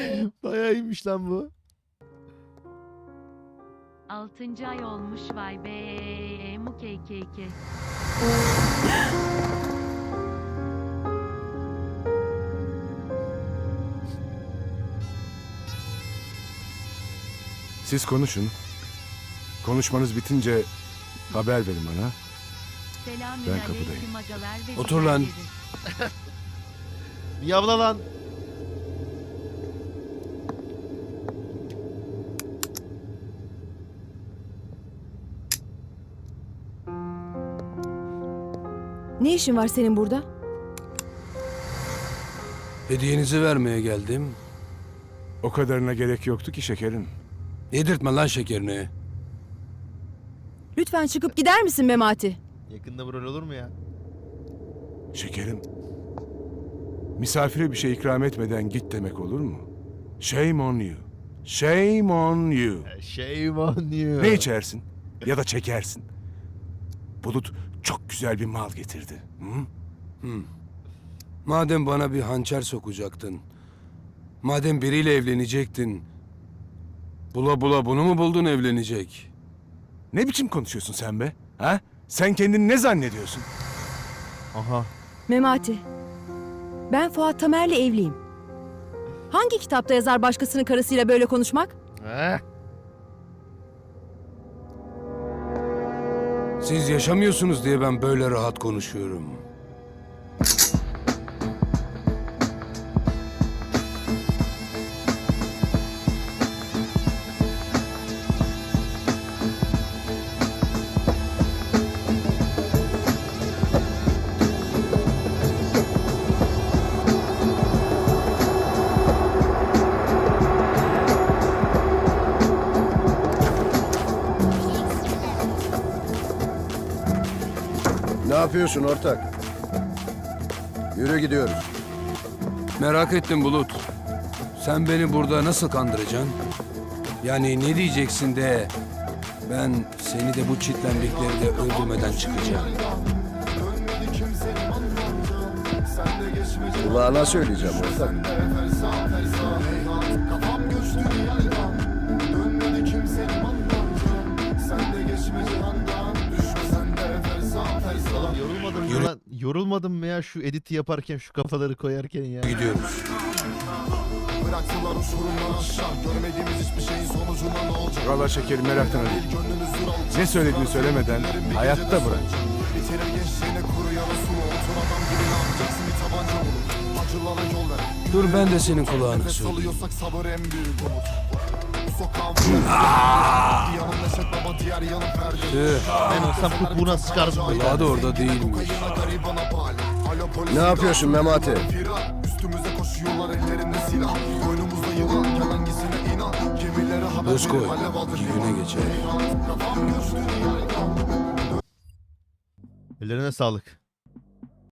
Bayağı iyiymiş lan bu. 6. ay olmuş vay be mu KKK. Siz konuşun. Konuşmanız bitince haber verin bana. Selamün Ben kapıdayım. aleyküm agalar ve Otur lan. Yavla lan. Ne işin var senin burada? Hediyenizi vermeye geldim. O kadarına gerek yoktu ki şekerim. Yedirtme lan şekerini. Lütfen çıkıp gider misin Memati? Yakında bu rol olur mu ya? Şekerim. Misafire bir şey ikram etmeden git demek olur mu? Shame on you. Shame on you. Shame on you. Ne içersin? Ya da çekersin. Bulut çok güzel bir mal getirdi. Hı? Madem bana bir hançer sokacaktın. Madem biriyle evlenecektin. Bula bula bunu mu buldun evlenecek? Ne biçim konuşuyorsun sen be? Ha? Sen kendini ne zannediyorsun? Aha. Memati. Ben Fuat Tamer'le evliyim. Hangi kitapta yazar başkasının karısıyla böyle konuşmak? Eh. Siz yaşamıyorsunuz diye ben böyle rahat konuşuyorum. Ne yapıyorsun ortak? Yürü gidiyoruz. Merak ettim Bulut. Sen beni burada nasıl kandıracaksın? Yani ne diyeceksin de ben seni de bu çitlenlikleri de öldürmeden çıkacağım. Kulağına söyleyeceğim ortak. Yorulmadın mı ya şu editi yaparken şu kafaları koyarken ya? Gidiyoruz. Bıraktılar uçurumdan aşağı Görmediğimiz hiçbir şeyin sonucunda ne olacak Valla şekerim meraktan alacak Ne söylediğini söylemeden hayatta bırak. Bitirir gençliğine kuru yana sulu Otur adam gibi ne yapacaksın bir tabanca bulur Acılara yol ver Dur ben de senin kulağını Nefes söyleyeyim. alıyorsak sabır en büyük umut Bu sokağın Bir yanım Neşet Baba diğer yanım Ferdi Tüh, Ben olsam kupuğuna sıkardım böyle. kulağı da orada değilmiş. Ne yapıyorsun Memati? Üstümüze koşuyorlar ellerinde silah Boynumuzda yılan Gel hangisine inan Gemilere haber Göz koy. Alev Güne geçer. Ellerine sağlık.